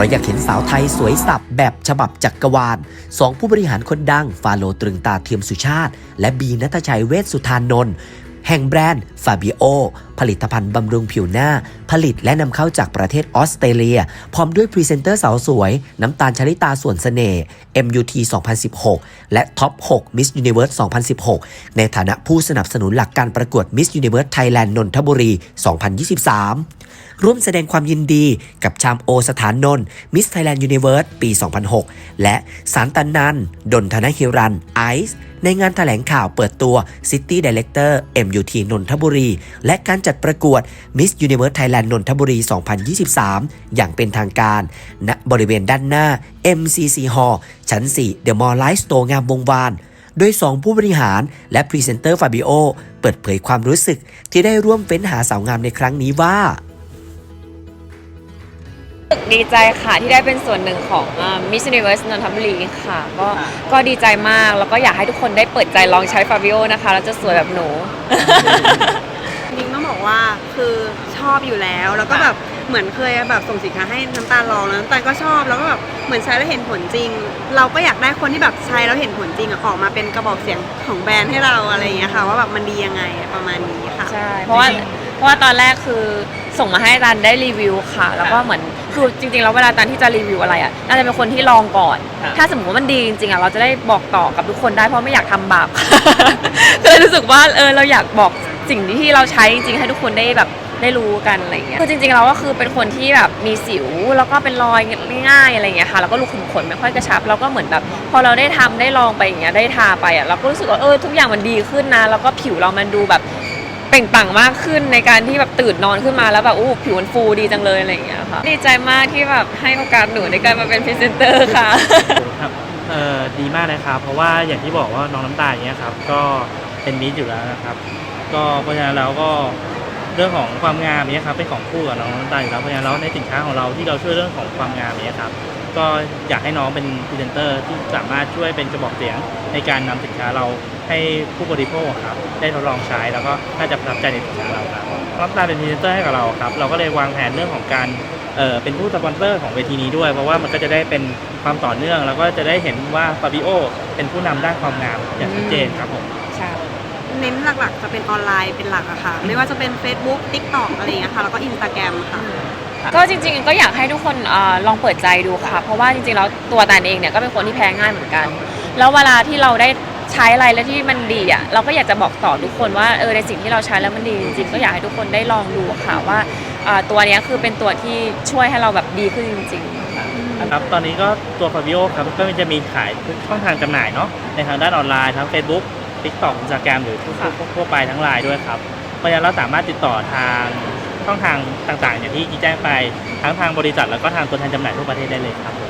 ราะอยากเห็นสาวไทยสวยสับแบบฉบับจักกรวาลสองผู้บริหารคนดัง ฟาโลตรึงตาเทียมสุชาติ และบีนัทชัยเวชสุธานนท์แห่งแบรนด์ฟาบิโอ ผลิตภัณฑ์บำรุงผิวหน้า ผลิตและนำเข้าจากประเทศออสเตรเลีย พร้อมด้วยพรีเซนเตอร์สาวสวย น้ำตาลชลิตาส่วนเสน่ห์ MUT 2016 และท็อป6 Miss Universe 2016 ในฐานะผู้สนับสนุนหลักการประกวด Miss Universe Thailand นนทบุรี 2023 ร่วมแสดงความยินดีกับชามโอสถานนนท์ Miss Thailand Universe ปี 2006 และสารตันนัน ดนทนฮิรัน ไอซ์ ในงานถแถลงข่าวเปิดตัว City Director MUT นนทบุรี และการจัดประกวด Miss Universe Thailand นนทบุรี 2023 อย่างเป็นทางการ ณ บริเวณด้านหน้า MCC Hall ชั้น 4 The Mall Life Store งามวงวานโดย 2 ผู้บริหารและพรีเซนเตอร์ฟาบิโอเปิดเผยความรู้สึกที่ได้ร่วมเฟ้นหาสาวงามในครั้งนี้ว่า ดีใจค่ะที่ได้เป็นส่วนหนึ่งของมิส s u นิเว r ร์สนนทบุรีค่ะ ก็ก็ดีใจมากแล้วก็อยากให้ทุกคนได้เปิดใจลองใช้ฟาบิโอนะคะ แล้วจะสวยแบบหนูจริงๆต้อง บอกว่าคือชอบอยู่แล้ว แล้วก็แบบเหมือนเคยแบบส่งสินค้าให้น้ำตาลลองแล้วน้ำตาลก็ชอบแล้วก็แบบเหมือนใช้แล้วเห็นผลจริง เราก็อยากได้คนที่แบบใช้แล้วเห็นผลจริงอะออกมาเป็นกระบอกเสียงของแบรนด์ให้เราอะไรอย่างเงี้ยค่ะ ว่าแบบมันดียังไงประมาณนี้ค่ะ ใช่ เพราะว่าเพราะว่าตอนแรกคือส่งมาให้ตันได้รีวิวค่ะ แล้วก็เหมือนคือจริงๆแล้วเวลาตันที่จะรีวิวอะไรอะน่าจะเป็นคนที่ลองก่อน ถ้าสมมติว่ามันดีจริงๆอะเราจะได้บอกต่อกับทุกคนได้เพราะไม่อยากทำบาปก็เลยรู้สึกว่าเออเราอยากบอก สิ่งที่เราใช้จริงๆให้ทุกคนได้แบบได้รู้กันอะไรเงี้ยคือจริงๆเราก็คือเป็นคนที่แบบมีสิวแล้วก็เป็นรอยง่ายๆอะไรเงี้ยค่ะแล้วก็รูขุมขนไม่ค่อยกระชับเราก็เหมือนแบบ พอเราได้ทำได้ลองไปอย่างเงี้ยได้ทาไปอะเราก็รู้สึกว่าเออทุกอย่างมันดีขึ้นนะ แล้วก็ผิวเรามันดูแบบเปล่งปลั่งมากขึ้นในการที่แบบตื่นนอนขึ้นมาแล้วแบบอู้ผิวมันฟูดีจังเลยอะไรเงี้ยค่ะดีใจมากที่แบบให้โอกาสหนูในการมาเป็นพรีเซนเตอร์ค่ะ ครับเอ่อดีมากเลยครับ เพราะว่าอย่างที่บอกว่าน้องน้ำตาลเงี้ยครับ ก็เป็นมิตรอยู่แล้วนะครับ ก็เพราะฉะนั้นเราก็เรื่องของความงามเนี้ยครับเป็นของคู่กับน้องน้ำตาลอยู่แล้วเพราะฉะนั้นแล้วในสินค้าของเราที่เราช่วยเรื่องของความงามเนี้ยครับก็อยากให้น้องเป็นพรีเซนเตอร์ที่สามารถช่วยเป็นกระบอกเสียงในการนำสินค้าเราให้ผู้บริโภคครับได้ทดลองใช้แล้วก็น่าจะประทับใจในสินค้าเราครับน้ำตาลเป็นพรีเซนเตอร์ให้กับเราครับเราก็เลยวางแผนเรื่องของการเออเป็นผู้สปอนเซอร์ของเวทีนี้ด้วย เพราะว่ามันก็จะได้เป็นความต่อเนื่อง แล้วก็จะได้เห็นว่าฟาบิโอเป็นผู้นำด้านความงามอย่างชัดเจนครับผม เน้นหลักๆ จะเป็นออนไลน์เป็นหลักอะค่ะ ไม่ว่าจะเป็น Facebook TikTok อะไรอย่างเงี้ยค่ะแล้วก็ Instagram ค่ะ ก็จริงๆก็อยากให้ทุกคนเออลองเปิดใจดูค่ะ เพราะว่าจริงๆแล้วตัวตานเองเนี่ยก็เป็นคนที่แพ้ง่ายเหมือนกัน แล้วเวลาที่เราได้ใช้อะไรแล้วที่มันดีอะเราก็อยากจะบอกต่อทุกคนว่าเออในสิ่งที่เราใช้แล้วมันดีจริงๆก็อยากให้ทุกคนได้ลองดูค่ะว่าเอ่อตัวเนี้ยคือเป็นตัวที่ช่วยให้เราแบบดีขึ้นจริงๆ ครับตอนนี้ก็ตัวฟาบิโอครับก็จะมีขายทุกช่องทางจำหน่ายเนาะในทางด้านออนไลน์ทั้ง Facebook TikTok Instagram หรือทั่วค่ะทั่วไปทั้งไลน์ด้วยครับ เพราะฉะนั้นเราสามารถติดต่อทางช่องทางต่างๆ อย่างที่กี้แจ้งไปทั้งทางบริษัทแล้วก็ทางตัวแทนจำหน่ายทั่วประเทศได้เลยครับผม